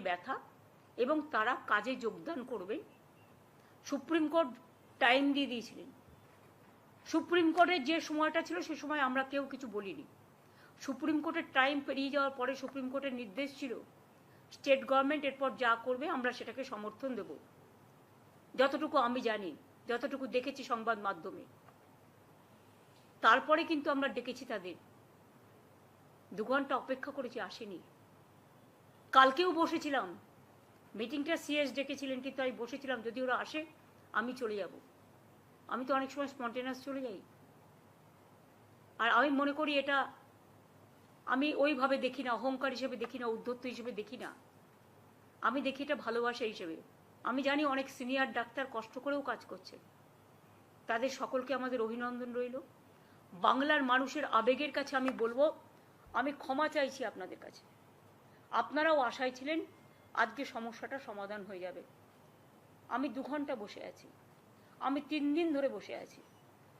ব্যথা এবং তারা কাজে যোগদান করবেন সুপ্রিম কোর্ট টাইম দিয়ে দিয়েছিলেন। সুপ্রিম কোর্টের যে সময়টা ছিল সে সময় আমরা কেউ কিছু বলিনি। সুপ্রিম কোর্টের টাইম পেরিয়ে যাওয়ার পরে সুপ্রিম কোর্টের নির্দেশ ছিল, স্টেট গভর্নমেন্ট এরপর যা করবে আমরা সেটাকে সমর্থন দেব। যতটুকু আমি জানি, যতটুকু দেখেছি সংবাদ মাধ্যমে। তারপরে কিন্তু আমরা ডেকেছি তাদের। দু ঘণ্টা অপেক্ষা করেছি, আসেনি। কালকেও বসেছিলাম। মিটিংটা সিএস ডেকেছিলেন কিন্তু আমি বসেছিলাম। যদি ওরা আসে, আমি চলে যাব। আমি তো অনেক সময় স্পন্টেনাস চলে যাই। আর আমি মনে করি এটা, আমি ওইভাবে দেখি না, অহংকার হিসেবে দেখি না, উদ্ধত্ত হিসেবে দেখি না। আমি দেখি এটা ভালোবাসা হিসেবে। আমি জানি অনেক সিনিয়র ডাক্তার কষ্ট করেও কাজ করছে। তাদের সকলকে আমাদের অভিনন্দন রইল। বাংলার মানুষের আবেগের কাছে আমি বলব, আমি ক্ষমা চাইছি আপনাদের কাছে। আপনারাও আশায় ছিলেন আজকে সমস্যাটা সমাধান হয়ে যাবে। আমি দু ঘণ্টা বসে আছি। আমি তিন দিন ধরে বসে আছি।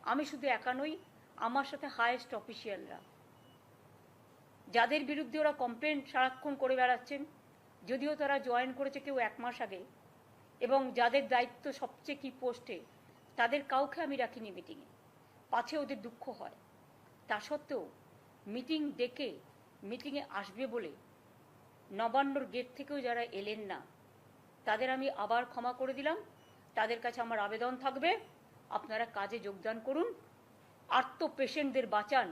আমি শুধু একা নই, আমার সাথে হায়েস্ট অফিসিয়ালরা যাদের বিরুদ্ধে ওরা কমপ্লেন সারাক্ষণ করে বেড়াচ্ছেন, যদিও তারা জয়েন করেছে কেউ এক মাস আগে, এবং যাদের দায়িত্ব সবচেয়ে কি পোস্টে তাদের কাউকে আমি রাখিনি মিটিংয়ে পাছে ওদের দুঃখ হয়। তা সত্ত্বেও মিটিং ডেকে মিটিংয়ে আসবে বলে নবান্নর গেট থেকেও যারা এলেন না, তাদের আমি আবার ক্ষমা করে দিলাম তাদের কাছে আমার আবেদন থাকবে আপনারা কাজে যোগদান করুন আর্ত পেশেন্টদের বাঁচান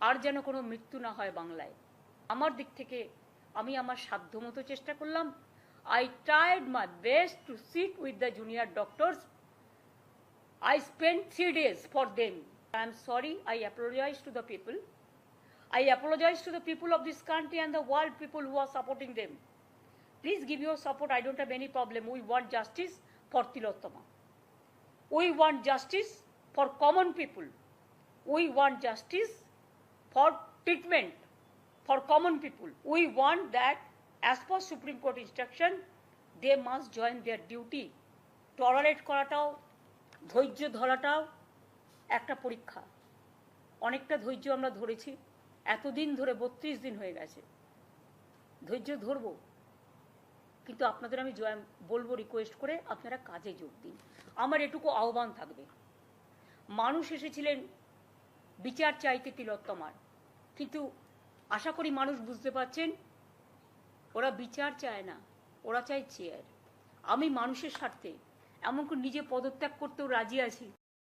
আর যেন কোনো মৃত্যু না হয় বাংলায় আমার দিক থেকে আমি আমার সাধ্যমতো চেষ্টা করলাম I tried my best to sit with the junior doctors I spent three days for them. I am sorry. I apologize to the people. I apologize to the people of this country and the world people who are supporting them. Please give your support. I don't have any problem. We want justice for Tilottama. We want justice for common people. We want justice for treatment for common people. We want that, as per Supreme Court instruction, they must join their duty. Tolerate করাটাও ধৈর্য ধরাটাও একটা পরীক্ষা অনেকটা ধৈর্য আমরা ধরেছি এতদিন ধরে বত্রিশ দিন হয়ে গেছে। ধৈর্য ধরবো। কিন্তু আপনাদের আমি জয়, বলব রিকোয়েস্ট করে আপনারা কাজে যোগ দিন। আমার এটুকু আহ্বান থাকবে। মানুষ এসেছিলেন, বিচার চাইতে তিলোত্তমার। কিন্তু আশা করি মানুষ বুঝতে পারছেন, ওরা বিচার চায় না, ওরা চায় চেয়ার আমি মানুষের স্বার্থে, এমনকি নিজে পদত্যাগ করতেও রাজি আছি।